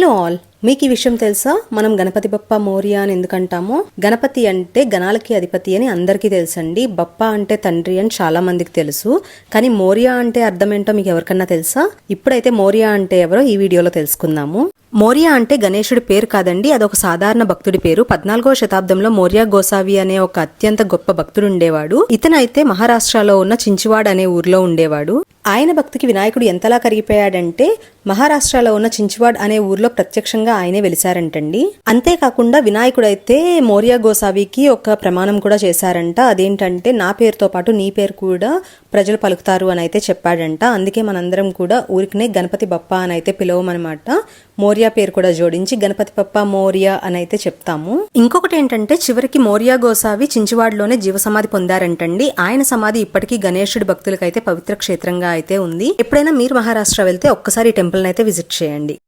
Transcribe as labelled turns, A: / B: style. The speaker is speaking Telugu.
A: Hello all. మీకు ఈ విషయం తెలుసా? మనం గణపతి బప్ప మౌర్య అని ఎందుకంటామో? గణపతి అంటే గణాలకి అధిపతి అని అందరికీ తెలుసండి. బప్ప అంటే తండ్రి అని చాలా మందికి తెలుసు. కానీ మౌర్య అంటే అర్థం ఏంటో మీకు ఎవరికన్నా తెలుసా? ఇప్పుడైతే మౌర్య అంటే ఎవరో ఈ వీడియోలో తెలుసుకుందాము. మౌర్య అంటే గణేశుడి పేరు కాదండి. అదొక సాధారణ భక్తుడి పేరు. పద్నాలుగో శతాబ్దంలో మోరియా గోసావి అనే ఒక అత్యంత గొప్ప భక్తుడు ఉండేవాడు. ఇతనైతే మహారాష్ట్రలో ఉన్న చించివాడ్ అనే ఊర్లో ఉండేవాడు. ఆయన భక్తికి వినాయకుడు ఎంతలా కరిగిపోయాడంటే మహారాష్ట్రలో ఉన్న చించివాడ్ అనే ఊర్లో ప్రత్యక్షంగా ఆయనే వెలిసారంటండి. అంతేకాకుండా వినాయకుడైతే మోరియా గోసావికి ఒక ప్రమాణం కూడా చేశారంట. అదేంటంటే నా పేరుతో పాటు నీ పేరు కూడా ప్రజలు పలుకుతారు అని అయితే చెప్పాడంట. అందుకే మనందరం కూడా ఊరికినే గణపతి బప్ప అని అయితే పిలవమనమాట. మోరియా పేరు కూడా జోడించి గణపతి బప్ప మోరియా అని అయితే చెప్తాము. ఇంకొకటి ఏంటంటే చివరికి మోరియా గోసావి చించువాడలోనే జీవ సమాధి పొందారంటండి. ఆయన సమాధి ఇప్పటికీ గణేశుడి భక్తులకైతే పవిత్ర క్షేత్రంగా అయితే ఉంది. ఎప్పుడైనా మీరు మహారాష్ట్ర వెళ్తే ఒక్కసారి టెంపుల్ అయితే విజిట్ చేయండి.